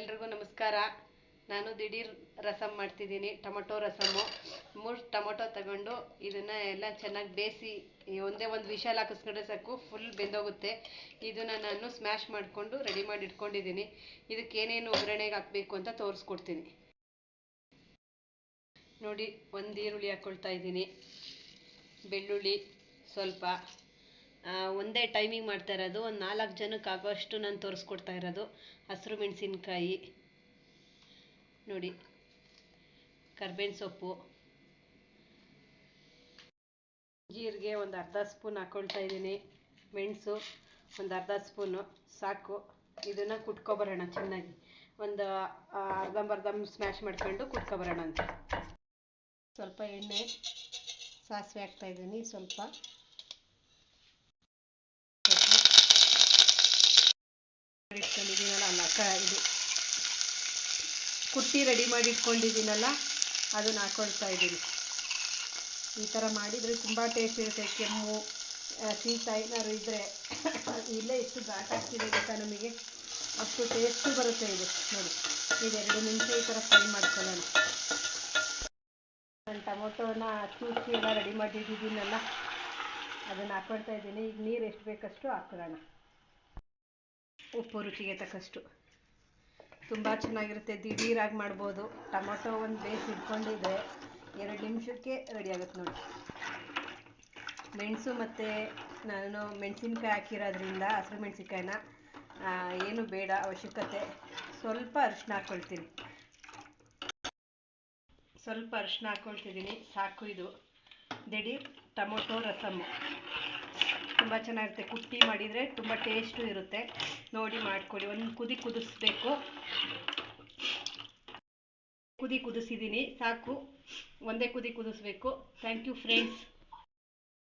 ಎಲ್ರಿಗೂ ನಮಸ್ಕಾರ. ನಾನು ದಿಢೀರ್ ರಸಮ್ ಮಾಡ್ತಿದ್ದೀನಿ, ಟೊಮೊಟೊ ರಸಮ್ಮು ಮೂರು ಟೊಮೊಟೊ ತಗೊಂಡು ಇದನ್ನು ಎಲ್ಲ ಚೆನ್ನಾಗಿ ಬೇಯಿಸಿ ಒಂದೇ ಒಂದು ವಿಶಾಲ ಹಾಕಿಸ್ಕೊಂಡ್ರೆ ಸಾಕು ಫುಲ್ ಬೆಂದೋಗುತ್ತೆ. ಇದನ್ನು ನಾನು ಸ್ಮ್ಯಾಶ್ ಮಾಡಿಕೊಂಡು ರೆಡಿ ಮಾಡಿ ಇಟ್ಕೊಂಡಿದ್ದೀನಿ. ಇದಕ್ಕೆ ಏನೇನು ಒಗ್ಗರಣೆಗೆ ಹಾಕಬೇಕು ಅಂತ ತೋರಿಸ್ಕೊಡ್ತೀನಿ. ನೋಡಿ, ಒಂದು ಈರುಳ್ಳಿ ಹಾಕ್ಕೊಳ್ತಾ ಇದ್ದೀನಿ. ಬೆಳ್ಳುಳ್ಳಿ ಸ್ವಲ್ಪ. ಒಂದೇ ಟೈಮಿಂಗ್ ಮಾಡ್ತಾ ಇರೋದು. ಒಂದು ನಾಲ್ಕು ಜನಕ್ಕೆ ಆಗೋಷ್ಟು ನಾನು ತೋರಿಸ್ಕೊಡ್ತಾ ಇರೋದು. ಹಸಿರು ಮೆಣಸಿನ್ಕಾಯಿ. ನೋಡಿ, ಕರ್ಬೇವಿನ ಸೊಪ್ಪು. ಜೀರಿಗೆ ಒಂದು ಅರ್ಧ ಸ್ಪೂನ್ ಹಾಕ್ಕೊಳ್ತಾ ಇದ್ದೀನಿ. ಮೆಣಸು ಒಂದು ಅರ್ಧ ಸ್ಪೂನು. ಸಾಕು. ಇದನ್ನು ಕುಟ್ಕೊಬರೋಣ ಚೆನ್ನಾಗಿ. ಒಂದು ಅರ್ಧಂಬರ್ಧ ಸ್ಮ್ಯಾಶ್ ಮಾಡ್ಕೊಂಡು ಕುಟ್ಕೊಬರೋಣ ಅಂತ. ಸ್ವಲ್ಪ ಎಣ್ಣೆ, ಸಾಸಿವೆ ಹಾಕ್ತಾ ಇದ್ದೀನಿ ಸ್ವಲ್ಪ. ಇದು ಕುಟ್ಟಿ ರೆಡಿ ಮಾಡಿ ಇಟ್ಕೊಂಡಿದ್ದೀನಲ್ಲ, ಅದನ್ನು ಹಾಕೊಳ್ತಾ ಇದ್ದೀನಿ. ಈ ಥರ ಮಾಡಿದರೆ ತುಂಬ ಟೇಸ್ಟ್ ಇರುತ್ತೆ. ಕೆಮ್ಮು ಶೀತ ಏನಾದ್ರು ಇದ್ದರೆ ಇಲ್ಲೇ ಎಷ್ಟು ಘಾಟ್ ಆಗ್ತಿದೆ ಗೊತ್ತಾ ನಮಗೆ? ಅಷ್ಟು ಟೇಸ್ಟು ಬರುತ್ತೆ ಇದು. ನೋಡಿ ಇದು ಎರಡು ನಿಮಿಷ ಈ ಥರ ಫ್ರೈ ಮಾಡ್ಕೊಳ್ಳೋಣ. ನಾನು ಟೊಮೊಟೊನ ಚೂಸಿ ಎಲ್ಲ ರೆಡಿ ಮಾಡಿದ್ದೀನಲ್ಲ ಅದನ್ನು ಹಾಕೊಳ್ತಾ ಇದ್ದೀನಿ. ಈಗ ನೀರು ಎಷ್ಟು ಬೇಕಷ್ಟು ಹಾಕೊಳ್ಳೋಣ. ಉಪ್ಪು ರುಚಿಗೆ ತಕ್ಕಷ್ಟು. ತುಂಬ ಚೆನ್ನಾಗಿರುತ್ತೆ. ದಿಢೀರಾಗಿ ಮಾಡ್ಬೋದು. ಟೊಮೊಟೊ ಒಂದು ಬೇಸ್ ಇಟ್ಕೊಂಡಿದ್ರೆ ಎರಡು ನಿಮಿಷಕ್ಕೆ ರೆಡಿ ಆಗುತ್ತೆ ನೋಡಿ. ಮೆಣಸು ಮತ್ತು ನಾನು ಮೆಣಸಿನ್ಕಾಯಿ ಹಾಕಿರೋದ್ರಿಂದ ಹಸಿರು ಮೆಣಸಿನ್ಕಾಯಿನ ಏನು ಬೇಡ, ಅವಶ್ಯಕತೆ. ಸ್ವಲ್ಪ ಅರಿಶಿನ ಹಾಕ್ಕೊಳ್ತೀನಿ ಸ್ವಲ್ಪ ಅರಿಶಿನ ಹಾಕ್ಕೊಳ್ತಿದ್ದೀನಿ ಸಾಕು ಇದು. ದಿಢೀರ್ ಟೊಮೊಟೊ ರಸಮ್ಮು ತುಂಬ ಚೆನ್ನಾಗಿರುತ್ತೆ. ಕುಟ್ಟಿ ಮಾಡಿದರೆ ತುಂಬ ಟೇಸ್ಟು ಇರುತ್ತೆ. ನೋಡಿ ಮಾಡ್ಕೊಳ್ಳಿ. ಒಂದು ಕುದಿ ಕುದಿಸ್ಬೇಕು. ಕುದಿ ಕುದಿಸಿದ್ದೀನಿ ಸಾಕು. ಒಂದೇ ಕುದಿ ಕುದಿಸ್ಬೇಕು. Thank you friends